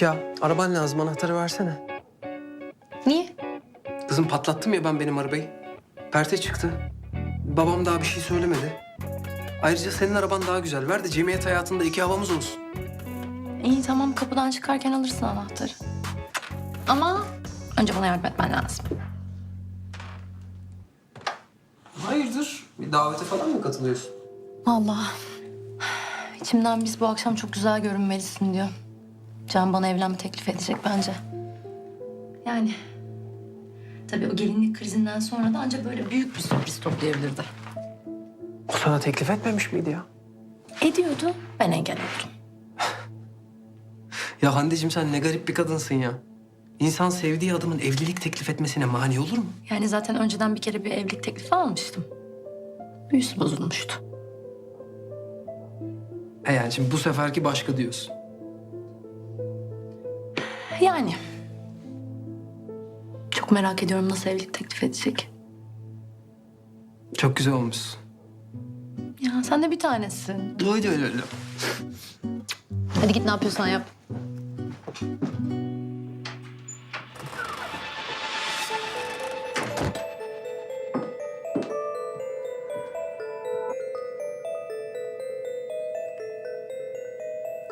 Yok ya, araban lazım. Anahtarı versene. Niye? Kızım patlattım ya ben benim arabayı. Perte çıktı. Babam daha bir şey söylemedi. Ayrıca senin araban daha güzel. Ver de cemiyet hayatında iki havamız olsun. İyi tamam kapıdan çıkarken alırsın anahtarı. Ama önce bana yardım etmen lazım. Hayırdır? Bir davete falan mı katılıyorsun? Vallahi içimden biz bu akşam çok güzel görünmelisin diyor. Can bana evlenme teklif edecek bence. Yani tabii o gelinlik krizinden sonra da ancak böyle büyük bir sürpriz toplayabilirdi. O sana teklif etmemiş miydi ya? Ediyordu, ben engel oldum. Ya Hande'cim sen ne garip bir kadınsın ya. İnsan sevdiği adamın evlilik teklif etmesine mani olur mu? Yani zaten önceden bir kere bir evlilik teklifi almıştım. Büyüsü bozulmuştu. E yani şimdi bu seferki başka diyorsun. Yani. Çok merak ediyorum nasıl evlilik teklif edecek. Çok güzel olmuşsun. Ya sen de bir tanesin. Öyle öyle öyle. Hadi git ne yapıyorsan yap.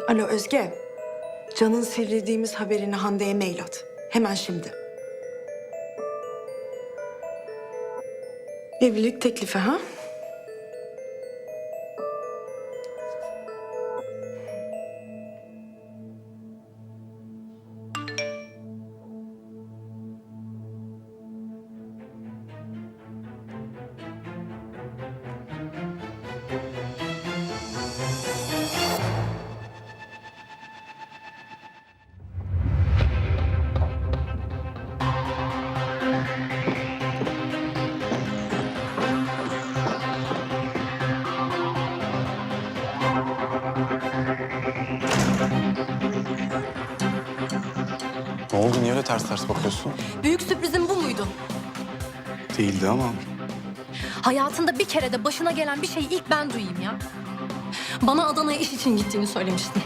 Alo Özge. Can'ın sivrildiğimiz haberini Hande'ye mail at. Hemen şimdi. Evlilik teklifi ha? Ne oldu? Niye öyle ters ters bakıyorsun? Büyük sürprizin bu muydu? Değildi ama. Hayatında bir kere de başına gelen bir şeyi ilk ben duyayım ya. Bana Adana'ya iş için gittiğini söylemiştin.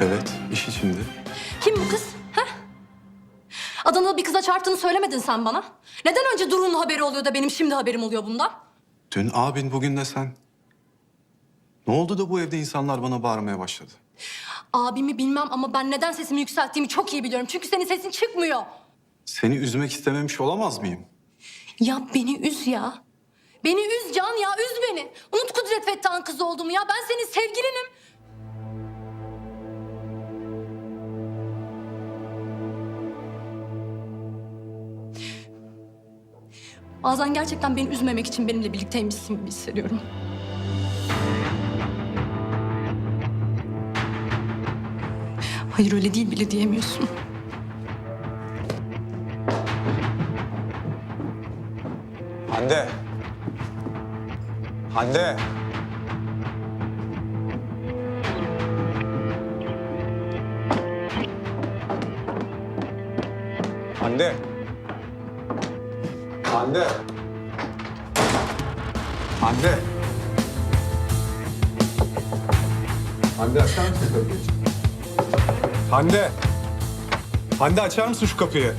Evet, iş içindi. Kim bu kız? He? Adana'da bir kıza çarptığını söylemedin sen bana. Neden önce Duru'nun haberi oluyor da benim şimdi haberim oluyor bundan? Dün abin, bugün de sen. Ne oldu da bu evde insanlar bana bağırmaya başladı? Abimi bilmem ama ben neden sesimi yükselttiğimi çok iyi biliyorum. Çünkü senin sesin çıkmıyor. Seni üzmek istememiş olamaz mıyım? Ya beni üz ya. Beni üz Can ya, üz beni. Unut Kudret Fettah'ın kızı olduğumu ya. Ben senin sevgilinim. Bazen gerçekten beni üzmemek için benimle birlikteymişsin gibi hissediyorum. Hayır öyle değil bile diyemiyorsun. Hande! Hande! Hande! Hande! Hande! Hande açar mısın? Hande! Hande açar mısın şu kapıyı?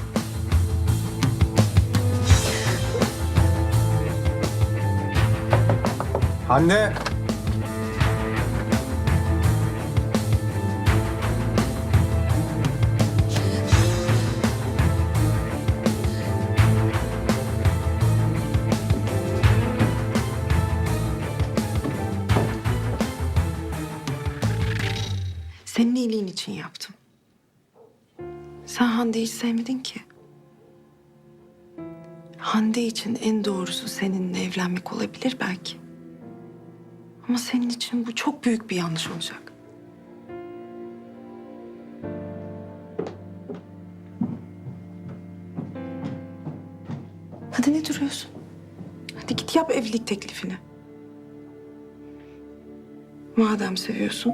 Hande! Senin iyiliğin için yaptım. Sen Hande'yi hiç sevmedin ki. Hande için en doğrusu seninle evlenmek olabilir belki. Ama senin için bu çok büyük bir yanlış olacak. Hadi ne duruyorsun? Hadi git yap evlilik teklifini. Madem seviyorsun,